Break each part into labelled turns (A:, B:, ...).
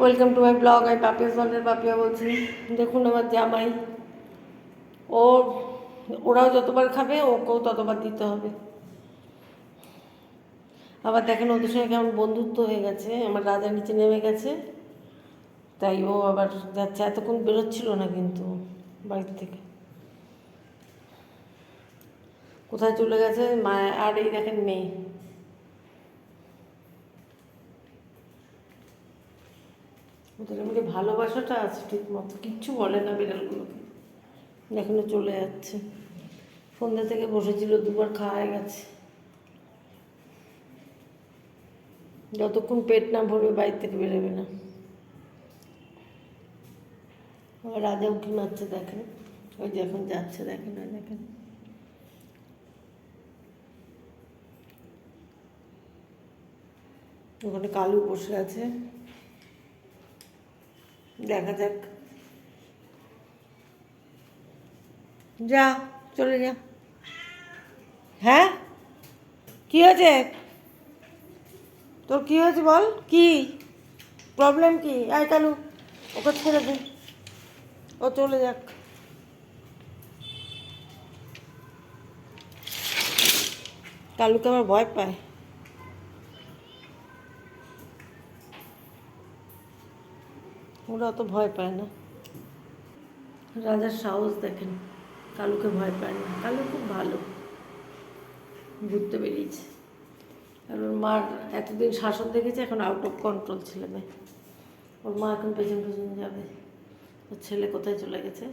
A: Welcome to my blog আমি পাপিয়া সন্ডের পাপিয়া বলছি। দেখুন আমার জামাই। ও, ওরাও যতবার খাবে, ওকেও ততবার দিতে হবে। আবার দেখেন ওদের সঙ্গে কেমন বন্ধুত্ব হয়ে গেছে। আমার রাজা নিচে নেমে গেছে। তাই ও আবার যাচ্ছে। এতক্ষণ বেরোচ্ছিল না কিন্তু বাড়ির থেকে। কোথায় চলে গেছে? মা, আর এই দেখেন মেয়ে। ওদের এমনি ভালোবাসাটা আছে ঠিক মতো কিচ্ছু বলে না বিড়ালগুলোকে। এখনও চলে যাচ্ছে। সন্ধ্যা থেকে বসেছিল, দুবার খাওয়া গেছে। যতক্ষণ পেট না ভরবে বাড়ি থেকে বেরোবে না। আবার রাজা উঠি মারছে দেখেন? ওই যে এখন যাচ্ছে দেখেন, ওই দেখেন। ওখানে কালু বসে আছে। দেখা যাক। যা, চলে যা। হ্যাঁ? কি হয়েছে? তোর কি হয়েছে বল? কি? প্রবলেম কি? আয় কালু, ওকে ছেড়ে দে। ও চলে যাক। কালুকে আমার ভয় পায়। ওরা অত ভয় পায় না। রাজার সাহস দেখেন, কালুকে ভয় পায় না। কালু খুব ভালো, ঘুরতে বেরিয়েছে। আর ওর মার এতদিন শাসন দেখেছে, এখন আউট অফ কন্ট্রোল ছেলে মেয়ে। ওর মা এখন পেছন পেছন যাবে। ওর ছেলে কোথায় চলে গেছে?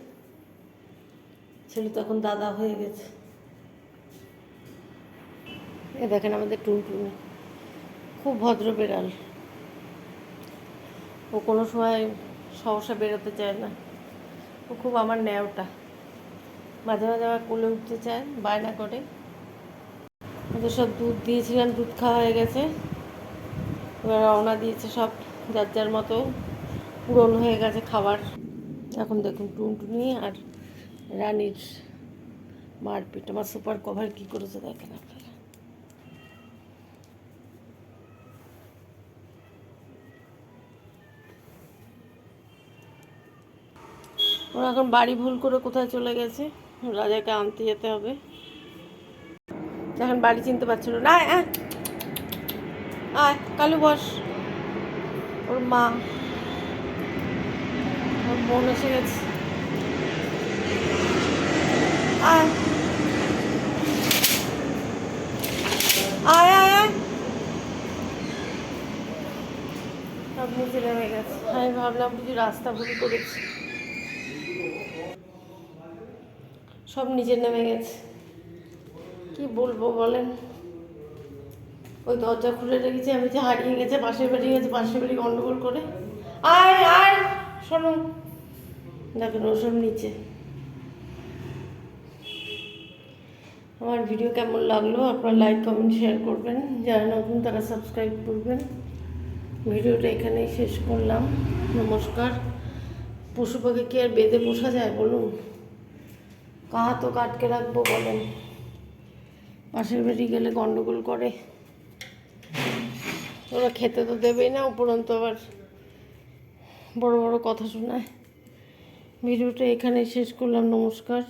A: ছেলে তো এখন দাদা হয়ে গেছে। এ দেখেন আমাদের টুনটুনি, খুব ভদ্র বেড়াল। ও কোনো সময় সহসা বেরোতে চায় না। ও খুব আমার ন্যাওটা। মাঝে মাঝে আমার কোলে উঠতে চায়, বায়না করে। ওদের সব দুধ দিয়েছিলাম, দুধ খাওয়া হয়ে গেছে। এবার রওনা দিয়েছে সব, যার যার মতো। পূরণ হয়ে গেছে খাবার। এখন দেখুন টুনটুনি আর রানীর মারপিট। আমার সুপার কভার কী করেছে দেখেন আপনারা। ওরা এখন বাড়ি ভুল করে কোথায় চলে গেছে। রাজাকে আনতে যেতে হবে। এখন বাড়ি চিনতে পারছিল না। আয়, কালু বস। ওর মা। ওর বোন এসে গেছে। আয়। আয় আয় আয়। গেছে। আমি ভাবলাম বুঝি রাস্তা ভুল করেছি। সব নিচে নেমে গেছে। কি বলব বলেন? ওই দরজা খুলে রেখেছি, আমি যে হারিয়ে গেছে পাশের বাড়ি গেছে পাশের বাড়ি গন্ডগোল করে। আয় আয়, শোনো। দেখেন ওসব নিচে। আমার ভিডিও কেমন লাগল আপনারা লাইক কমেন্ট শেয়ার করবেন। যারা নতুন তারা সাবস্ক্রাইব করবেন। ভিডিওটা এখানেই শেষ করলাম। নমস্কার। পশু পাখি কি আর বেঁধে পোষা যায় বলুন? কাহা তো কাটকে রাখব বলেন? পাশের বাড়ি গেলে গন্ডগোল করে। ওরা খেতে তো দেবেই না, উপরন্ত আবার বড় বড় কথা শোনায়। ভিডিওটা এখানেই শেষ করলাম, নমস্কার।